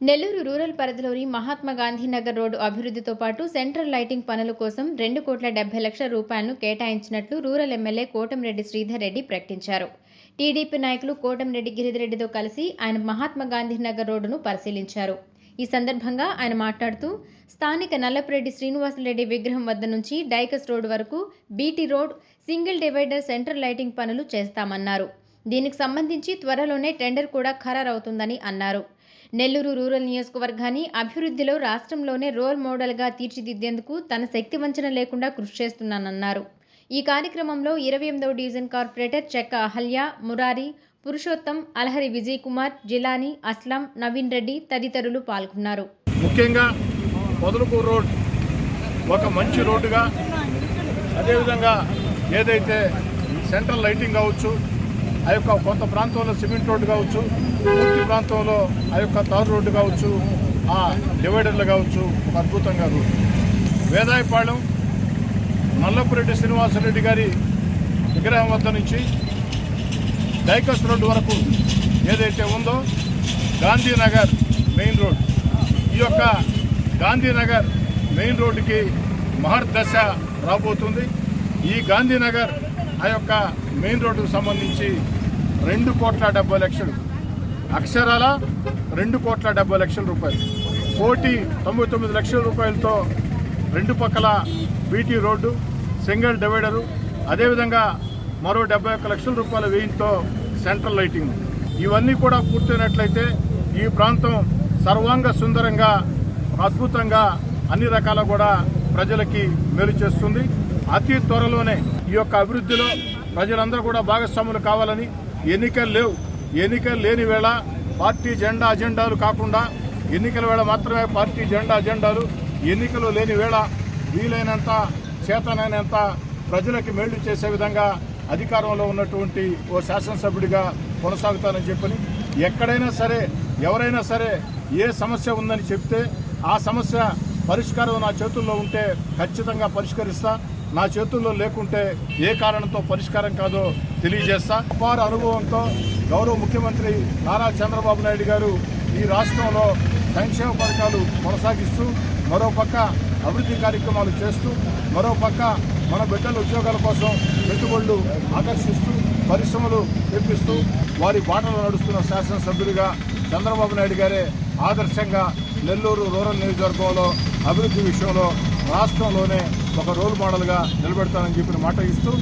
Nellore rural పరిధిలోని Mahatma Gandhi Nagar road అభివృద్ధితో పాటు సెంట్రల్ లైటింగ్ పనుల కోసం రెండు కోట్ల డెబ్బై లక్షల రూపాయలను కేటాయించినట్లు రూరల్ ఎమ్మెల్యే కోటంరెడ్డి శ్రీధర్ రెడ్డి ప్రకటించారు. టీడీపీ నాయకులు కోటంరెడ్డి గిరిధిరెడ్డితో కలిసి ఆయన మహాత్మా గాంధీ నగర్ రోడ్డును పరిశీలించారు. ఈ సందర్భంగా ఆయన మాట్లాడుతూ స్థానిక నల్లపురెడ్డి శ్రీనివాసరెడ్డి విగ్రహం వద్ద నుంచి డైకస్ రోడ్ వరకు BT road single divider central lighting పనులు చేస్తామన్నారు. దీనికి సంబంధించి త్వరలోనే టెండర్ కూడా ఖరారవుతుందని అన్నారు. నెల్లూరు రూరల్ నియోజకవర్గాన్ని అభివృద్ధిలో రాష్ట్రంలోనే రోల్ మోడల్గా తీర్చిదిద్దేందుకు తన శక్తి వంచన లేకుండా కృషి చేస్తున్నానన్నారు. ఈ కార్యక్రమంలో ఇరవై ఎనిమిదవ డివిజన్ కార్పొరేటర్ చెక్క అహల్య మురారి పురుషోత్తం అలహరి విజయ్ కుమార్ జిలాని అస్లాం నవీన్ రెడ్డి తదితరులు పాల్గొన్నారు. ముఖ్యంగా పొదలకూరు రోడ్ ఒక మంచి రోడ్డుగా అదేవిధంగా ఏదైతే సెంట్రల్ లైటింగ్ కావచ్చు ఆ యొక్క కొంత ప్రాంతంలో సిమెంట్ రోడ్డు కావచ్చు పూర్తి ప్రాంతంలో ఆ యొక్క తారు రోడ్డు కావచ్చు ఆ డివైడర్లు కావచ్చు ఒక అద్భుతంగా రోడ్డు వేదాయపాళెం నల్లపురెడ్డి శ్రీనివాసరెడ్డి గారి విగ్రహం వద్ద నుంచి డైకస్ రోడ్డు వరకు ఏదైతే ఉందో గాంధీనగర్ మెయిన్ రోడ్. ఈ యొక్క గాంధీనగర్ మెయిన్ రోడ్డుకి మహర్దశ రాబోతుంది. ఈ గాంధీనగర్ ఆ యొక్క మెయిన్ రోడ్డుకు సంబంధించి రెండు కోట్ల డెబ్బై లక్షలు అక్షరాల రెండు కోట్ల డెబ్బై లక్షల రూపాయలు. కోటి తొంభై తొమ్మిది లక్షల రూపాయలతో రెండు పక్కల బీటీ రోడ్డు సింగిల్ డివైడరు అదేవిధంగా మరో డెబ్బై ఒక్క లక్షల రూపాయల వ్యయంతో సెంట్రల్ లైటింగ్. ఇవన్నీ కూడా పూర్తయినట్లయితే ఈ ప్రాంతం సర్వాంగ సుందరంగా అద్భుతంగా అన్ని రకాల కూడా ప్రజలకి మేలు చేస్తుంది. అతి త్వరలోనే ఈ యొక్క అభివృద్ధిలో ప్రజలందరూ కూడా భాగస్వాములు కావాలని ఎన్నికలు లేవు. ఎన్నికలు లేని వేళ పార్టీ జెండా అజెండాలు కాకుండా ఎన్నికల వేళ మాత్రమే పార్టీ జెండా అజెండాలు ఎన్నికలు లేని వేళ వీలైనంత చేతనైనంత ప్రజలకి మేళ్ళు చేసే విధంగా అధికారంలో ఉన్నటువంటి ఓ శాసనసభ్యుడిగా కొనసాగుతానని చెప్పని ఎక్కడైనా సరే ఎవరైనా సరే ఏ సమస్య ఉందని చెప్తే ఆ సమస్య పరిష్కారం నా చేతుల్లో ఉంటే ఖచ్చితంగా పరిష్కరిస్తా. నా చేతుల్లో లేకుంటే ఏ కారణంతో పరిష్కారం కాదో తెలియజేస్తా. అపార అనుభవంతో గౌరవ ముఖ్యమంత్రి నారా చంద్రబాబు నాయుడు గారు ఈ రాష్ట్రంలో సంక్షేమ పథకాలు కొనసాగిస్తూ మరోపక్క అభివృద్ధి కార్యక్రమాలు చేస్తూ మరోపక్క మన బిడ్డల ఉద్యోగాల కోసం పెట్టుబడులు ఆకర్షిస్తూ పరిశ్రమలు తెప్పిస్తూ వారి బాటలు నడుస్తున్న శాసనసభ్యుడిగా చంద్రబాబు నాయుడు గారే ఆదర్శంగా నెల్లూరు రూరల్ నియోజకవర్గంలో అభివృద్ధి విషయంలో రాష్ట్రంలోనే ఒక రోల్ మోడల్గా నిలబెడతానని చెప్పిన మాట ఇస్తూ